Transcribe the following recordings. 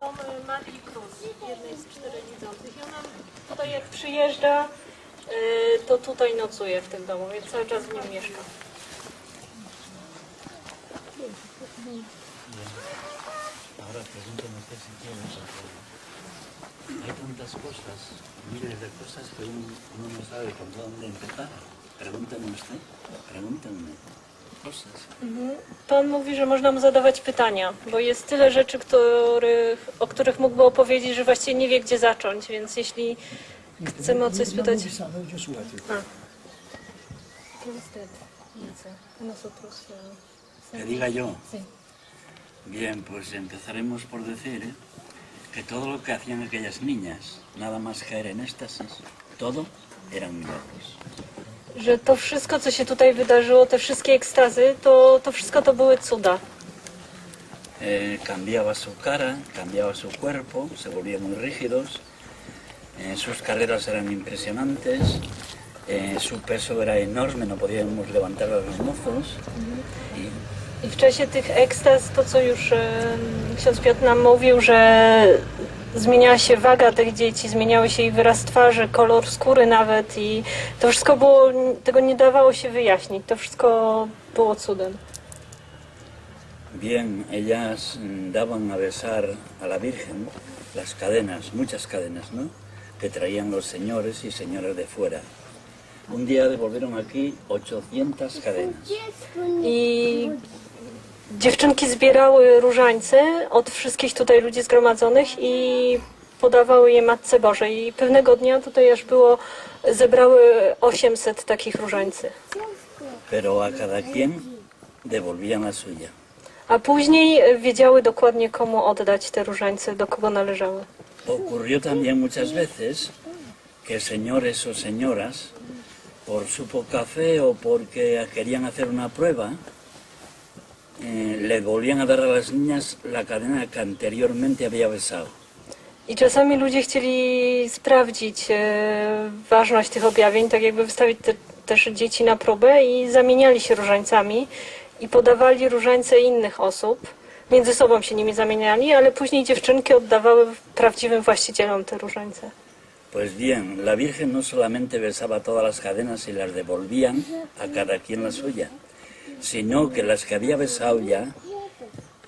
Dom y, Marii Cruz, jednej z czterech widzących. I ona tutaj jak przyjeżdża, y, to tutaj nocuje w tym domu, więc cały czas w nim mieszka. Ahora pregúntame usted si quiere, porque hay tantas cosas, miles de cosas que uno, no sabe por dónde empezar. Pregúntame usted, pregúntame. Pan mówi, że można mu zadawać pytania, bo jest tyle rzeczy, których, o których mógłby opowiedzieć, że właściwie nie wie, gdzie zacząć, więc jeśli chcemy o coś spytać... mówi sam, będzie słuchać. Que diga yo. Bien, pues empezaremos por decir que todo lo que hacían aquellas niñas, nada más caer en éxtasis, todo eran milagros. Że to wszystko, co się tutaj wydarzyło, te wszystkie ekstazy, to, to wszystko to były cuda. Eh, cambiaba su cara, cambiaba su cuerpo, se volvían muy rígidos, eh, sus carreras eran impresionantes, eh, su peso era enorme, no podíamos levantar a los mozos. Y I w czasie tych ekstaz, to co już e, ksiądz Piotr nam mówił, że zmieniała się waga tych dzieci, zmieniały się ich wyraz twarzy, kolor skóry nawet i to wszystko było, tego nie dawało się wyjaśnić, to wszystko było cudem. bien, ellas daban a besar a la Virgen las cadenas, muchas cadenas, ¿no? Que traían los señores y señoras de fuera. Un día devolvieron aquí 800 cadenas. I dziewczynki zbierały różańce od wszystkich tutaj ludzi zgromadzonych i podawały je Matce Bożej. I pewnego dnia tutaj aż było, zebrały 800 takich różańcy. Pero a cada quien devolvían la suya. A później wiedziały dokładnie komu oddać te różańce, do kogo należały. Ocurrió también muchas veces que señores o señoras, por su poca fe o porque querían hacer una prueba, eh, le volvían a dar a las niñas la cadena que anteriormente había besado. I czasami ludzie chcieli sprawdzić e, ważność tych objawień, tak jakby wystawić te, też dzieci na próbę i zamieniali się różańcami i podawali różańce innych osób. Między sobą się nimi zamieniali, ale później dziewczynki oddawały prawdziwym właścicielom te różańce. Pues bien, la Virgen no solamente besaba todas las cadenas y las devolvían a cada quien la suya, sino que las que había besado ya,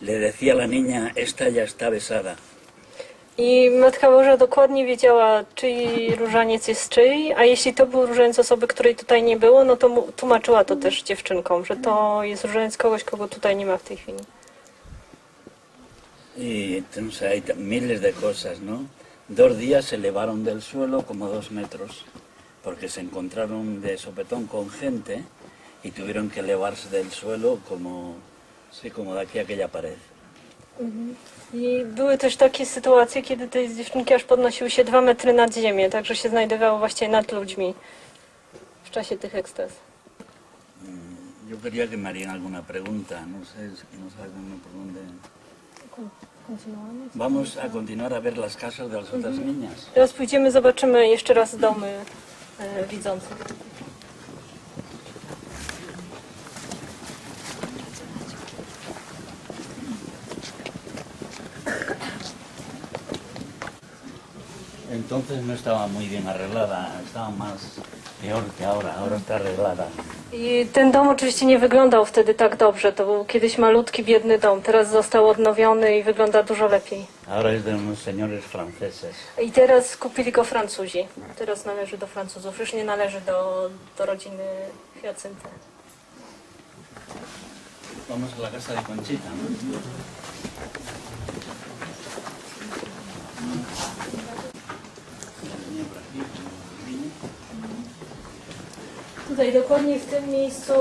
le decía a la niña, esta ya está besada. I Matka Boża dokładnie wiedziała, czyj różaniec jest czyj, a jeśli to był różaniec osoby, której tutaj nie było, no to mu- tłumaczyła to też dziewczynkom, że to jest różaniec kogoś, kogo tutaj nie ma w tej chwili. Y entonces hay miles de cosas, ¿no? Dos días se elevaron del suelo como dos metros, porque se encontraron de sopetón con gente y tuvieron que elevarse del suelo como, sí, como de aquí a aquella pared. I były też takie sytuacje, kiedy te dziewczynki aż podnosiły się dwa metry nad ziemię, także się znajdowały właściwie nad ludźmi w czasie tych ekstaz. Yo quería que me harían alguna pregunta, no sé, que no saben por dónde... Vamos a continuar a ver las casas de las otras niñas. Teraz pójdziemy, zobaczymy jeszcze raz domy e, widzących. Entonces no estaba muy bien arreglada, estaba más peor que ahora, ahora está arreglada. I ten dom oczywiście nie wyglądał wtedy tak dobrze. To był kiedyś malutki, biedny dom. Teraz został odnowiony i wygląda dużo lepiej. Ahora es de unos señores franceses. I teraz kupili go Francuzi. Teraz należy do Francuzów. Już nie należy do, do rodziny Hiacynty. Vamos a la casa de Conchita. ¿no? Venía por aquí, niña. Tutaj dokładnie w tym miejscu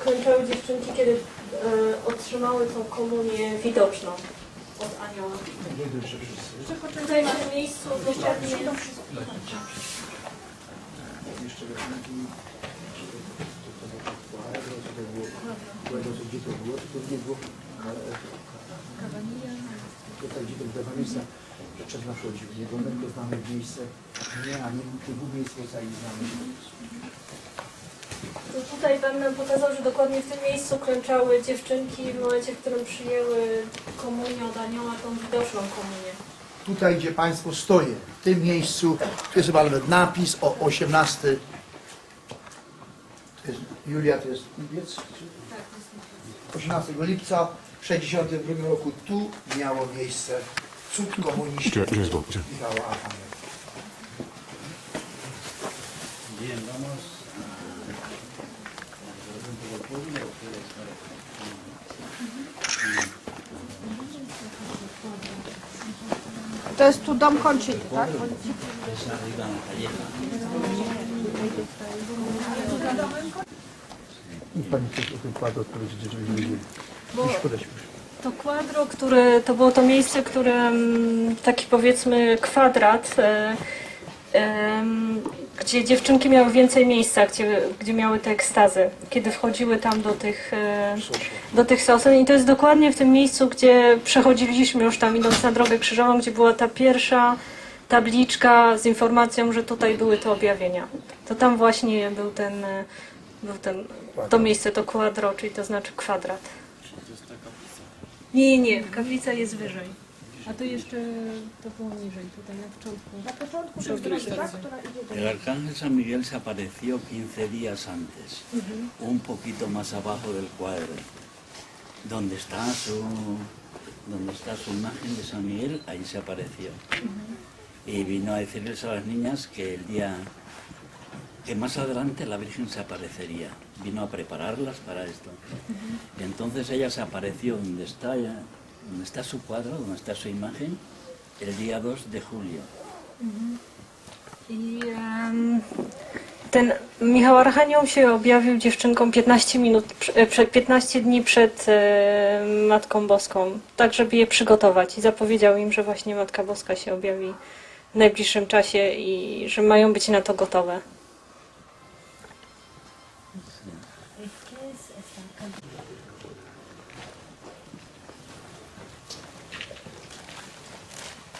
klęczały dziewczynki, kiedy e, otrzymały tą komunię widoczną od anioła. Tutaj w tym miejscu dokładnie... Jeszcze gdzie to było, tylko gdzie było tutaj gdzie to była miejsca, że trzeba chodził. Jego męko znamy miejsce, nie, a nie tych dwóch miejsc poza znamy. Tutaj Pan nam pokazał, że dokładnie w tym miejscu klęczały dziewczynki w momencie, w którym przyjęły komunię od anioła, tą widoczną komunię. tutaj, gdzie Państwo stoję, w tym miejscu, tu jest chyba nawet napis o 18. To jest, Julia, to jest lipiec? 18 lipca 1962 roku tu miało miejsce cud? Gdzie? Michała Archanioła. Bien, vamos To jest tu dom Konczyty, tak? Pani coś o tym kładzie podeśmy. To kwadro, które, to było to miejsce, które mm, taki powiedzmy kwadrat, em, gdzie dziewczynki miały więcej miejsca, gdzie, gdzie miały te ekstazy, kiedy wchodziły tam do tych, e, do tych sosen. I to jest dokładnie w tym miejscu, gdzie przechodziliśmy już tam idąc na drogę krzyżową, gdzie była ta pierwsza tabliczka z informacją, że tutaj były te objawienia. To tam właśnie był ten, e, był ten to miejsce, to kwadro, czyli to znaczy kwadrat. Nie, nie, nie, kaplica jest wyżej. A tu jeszcze to było niżej, tutaj na początku. Na początku tej drogi, tak? Która idzie do... El arcángel San Miguel se apareció 15 días antes, un poquito más abajo del cuadro, donde está su, donde está su imagen de San Miguel, ahí se apareció. Y vino a decirles a las niñas que el día que más adelante la Virgen se aparecería. Vino a prepararlas para esto. Y entonces ella se apareció donde está, ya- donde está su cuadro, donde está su imagen, el día 2 de julio. I em, ten Michał Archanioł się objawił dziewczynkom 15 minut, prze- prze- 15 dni przed e, Matką Boską, tak żeby je przygotować i zapowiedział im, że właśnie Matka Boska się objawi w najbliższym czasie i że mają być na to gotowe.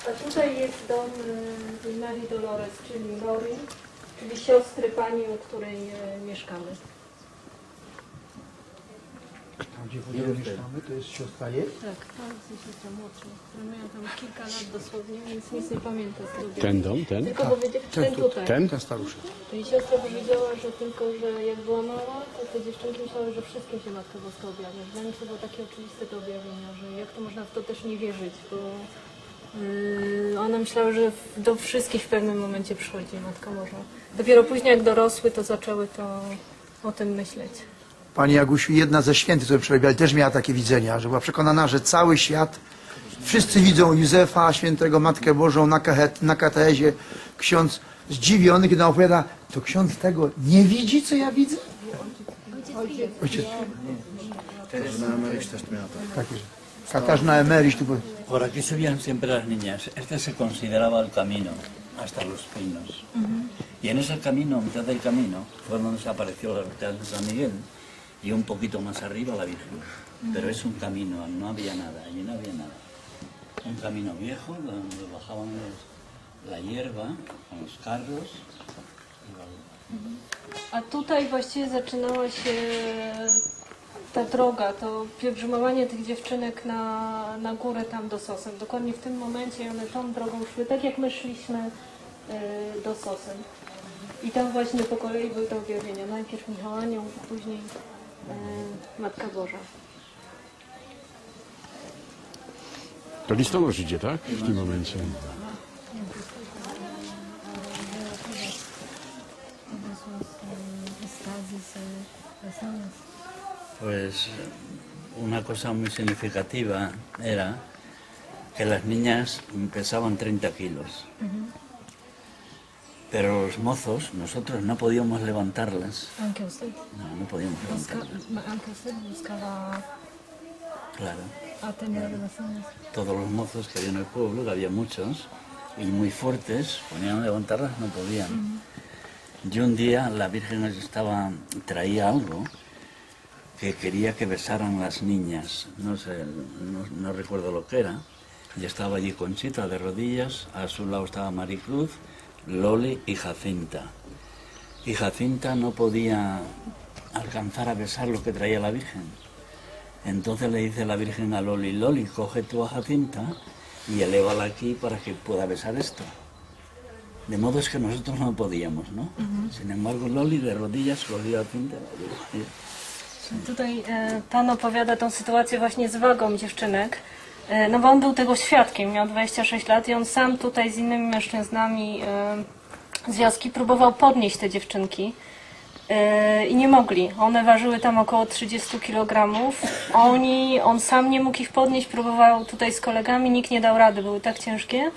A tutaj jest dom y, Marii Dolores, czyli Lori, czyli siostry pani, u której y, mieszkamy. Tam, gdzie w ogóle mieszkamy, to jest siostra jej? Tak, to jest siostra młodsza, która miała tam kilka lat dosłownie, więc nic nie pamięta z drugiej. Ten dom, ten? Tylko powiedzieć, ten, ten tu- tutaj. Ten? Ten staruszek. Czyli siostra powiedziała, że tylko, że jak była mała, to te dziewczynki myślały, że wszystkim się Matka Boska objawia. Dla nich to było takie oczywiste te objawienia, że jak to można w to też nie wierzyć, bo one myślały, że do wszystkich w pewnym momencie przychodzi Matka Boża. Dopiero później jak dorosły, to zaczęły to o tym myśleć. Pani Jagusiu, jedna ze świętych, które przebiegali, też miała takie widzenia, że była przekonana, że cały świat, wszyscy widzą Józefa, świętego Matkę Bożą na, kache, na katezie. Ksiądz zdziwiony, kiedy nam opowiada, to ksiądz tego nie widzi, co ja widzę? Ojciec. Tak jest. Był- Por aquí subían siempre las niñas. Este se consideraba el camino, hasta los pinos. Y en ese camino, a mitad del camino, fue donde se apareció el altar de San Miguel y un poquito más arriba la Virgen. Pero es un camino, no había nada, allí no había nada. Un camino viejo donde bajaban los- la hierba con los carros. y la- A tutaj właściwie zaczynała się ta droga, to pielgrzymowanie tych dziewczynek na, na górę tam do Sosen. Dokładnie w tym momencie one tą drogą szły, tak jak my szliśmy y, do Sosen. I tam właśnie po kolei były te objawienia. Najpierw Michał Anioł, później y, Matka Boża. To listonosz idzie, tak? W tym momencie. Pues una cosa muy significativa era que las niñas pesaban 30 kilos. Pero los mozos, nosotros no podíamos levantarlas. Ankę Usted, No, no podíamos levantarlas. Ankę Usted buscaba Claro. a tener relaciones. Todos los mozos que había en el pueblo, que había muchos, y muy fuertes, ponían a levantarlas, no podían. Y un día la Virgen estaba, traía algo que quería que besaran las niñas. No sé, no, no recuerdo lo que era. Y estaba allí Conchita de rodillas, a su lado estaba Maricruz, Loli y Jacinta. Y Jacinta no podía alcanzar a besar lo que traía la Virgen. Entonces le dice la Virgen a Loli, Loli, coge tú a Jacinta y elévala aquí para que pueda besar esto. De modo es que nosotros no podíamos, ¿no? Sin embargo, Loli de rodillas cogió a Pinta. Tutaj e, pan opowiada tą sytuację właśnie z wagą dziewczynek. E, no bo on był tego świadkiem, miał 26 lat i on sam tutaj z innymi mężczyznami e, z wioski próbował podnieść te dziewczynki. I nie mogli. One ważyły tam około 30 kg. Oni, on sam nie mógł ich podnieść, próbował tutaj z kolegami, nikt nie dał rady, były tak ciężkie.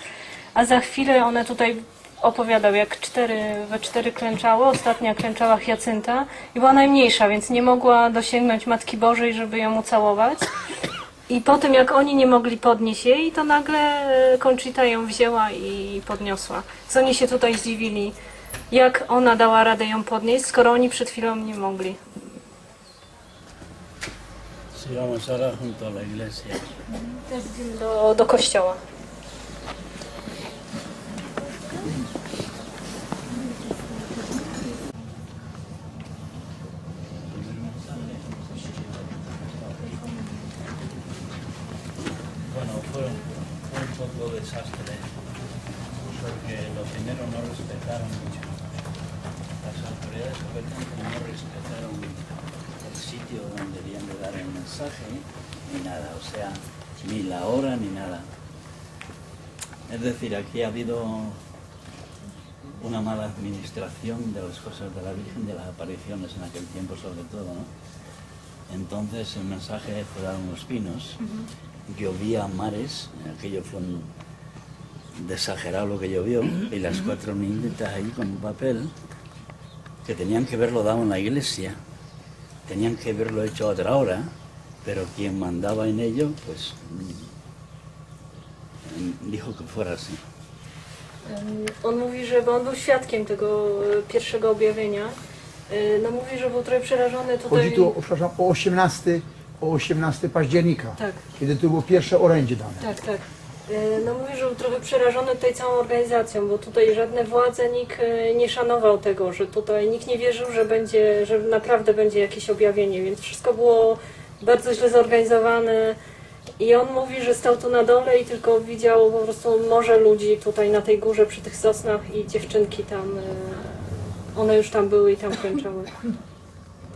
A za chwilę one tutaj opowiadał, jak cztery, we cztery klęczały, ostatnia klęczała Hiacynta i była najmniejsza, więc nie mogła dosięgnąć Matki Bożej, żeby ją ucałować. I po tym, jak oni nie mogli podnieść jej, to nagle e, Conchita ją wzięła i podniosła. Więc oni się tutaj zdziwili, jak ona dała radę ją podnieść, skoro oni przed chwilą nie mogli. Do, do kościoła. Primero no respetaron mucho. Las autoridades competentes no respetaron el sitio donde debían de dar el mensaje, ni nada, o sea, ni la hora ni nada. Es decir, aquí ha habido una mala administración de las cosas de la Virgen, de las apariciones en aquel tiempo sobre todo, ¿no? Entonces el mensaje fue dar unos pinos, llovía a mares, aquello fue un de exagerado lo que llovió, y las cuatro niñitas ahí con un papel que tenían que verlo dado en la iglesia, tenían que verlo hecho a otra hora, pero quien mandaba en ello, pues mm, dijo que fuera así. On mówi, że bo on był świadkiem tego e, pierwszego objawienia. E, No mówi, że był trochę przerażony tutaj. Chodzi tu, o, przepraszam, o 18, o 18 października, Tak. kiedy to było pierwsze orędzie dane. Tak, tak. E, No mówi, że był trochę przerażony tutaj całą organizacją, bo tutaj żadne władze, nikt e, nie szanował tego, że tutaj nikt nie wierzył, że będzie, że naprawdę będzie jakieś objawienie, więc wszystko było bardzo źle zorganizowane. I on mówi, że stał tu na dole i tylko widział po prostu morze ludzi tutaj na tej górze przy tych sosnach i dziewczynki tam, e, one już tam były i tam kończyły.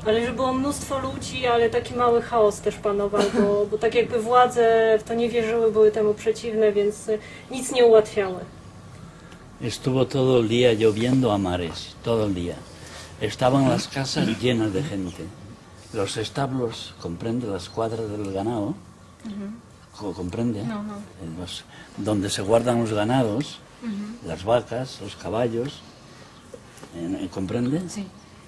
Ale że było mnóstwo ludzi, ale taki mały chaos też panował, bo, bo tak jakby władze w to nie wierzyły, były temu przeciwne, więc nic nie ułatwiały. Estuvo todo el día lloviendo a mares, todo el día. Estaban las casas llenas de gente. Los establos, comprende, las cuadras del ganado, co- comprende, No, no. En los- donde se guardan los ganados, las vacas, los caballos, eh, comprende. Sí.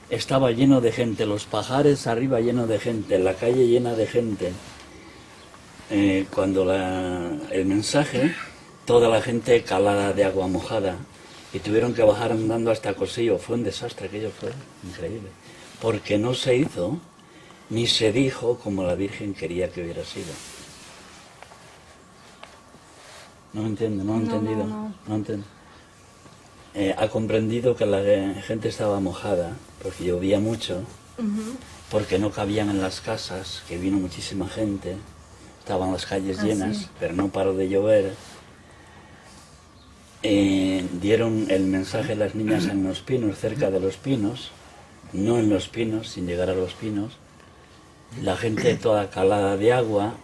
Estaba lleno de gente, los pajares arriba lleno de gente, la calle llena de gente. Eh, cuando la- el mensaje, toda la gente calada de agua mojada y tuvieron que bajar andando hasta Cosillo. Fue un desastre, aquello fue increíble. Porque no se hizo ni se dijo como la Virgen quería que hubiera sido. No entiende, no ha entendido. no. no entiende. Eh, ha comprendido que la gente estaba mojada porque llovía mucho, porque no cabían en las casas, que vino muchísima gente, estaban las calles llenas, pero no paró de llover. Eh, dieron el mensaje a las niñas en los pinos, cerca de los pinos, no en los pinos, sin llegar a los pinos. La gente toda calada de agua,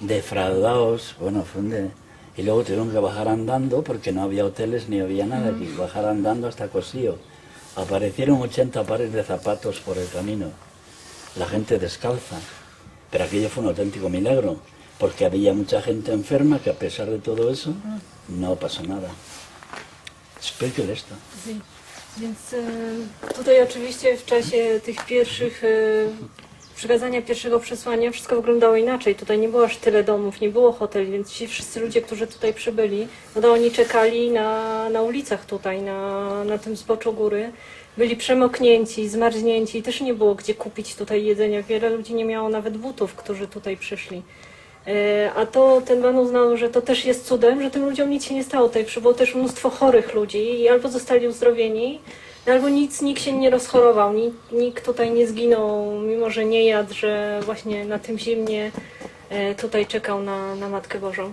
defraudados, bueno, fue un de- y luego tuvieron que bajar andando porque no había hoteles ni había nada aquí, bajar andando hasta Cosío. Aparecieron 80 pares de zapatos por el camino, la gente descalza, pero aquello fue un auténtico milagro, porque había mucha gente enferma que a pesar de todo eso no pasó nada. Explíquele esto. Więc e, tutaj oczywiście w czasie tych pierwszych przekazania pierwszego przesłania wszystko wyglądało inaczej. Tutaj nie było aż tyle domów, nie było hoteli, więc ci wszyscy ludzie, którzy tutaj przybyli, no to oni czekali na, na ulicach tutaj, na, na tym zboczu góry. Byli przemoknięci, zmarznięci, też nie było gdzie kupić tutaj jedzenia. Wiele ludzi nie miało nawet butów, którzy tutaj przyszli. E, A to ten pan uznał, że to też jest cudem, że tym ludziom nic się nie stało. Tutaj przybyło też mnóstwo chorych ludzi i albo zostali uzdrowieni, albo nic, nikt się nie rozchorował, nikt, nikt tutaj nie zginął, mimo że nie jadł, że właśnie na tym zimnie e, tutaj czekał na, na Matkę Bożą.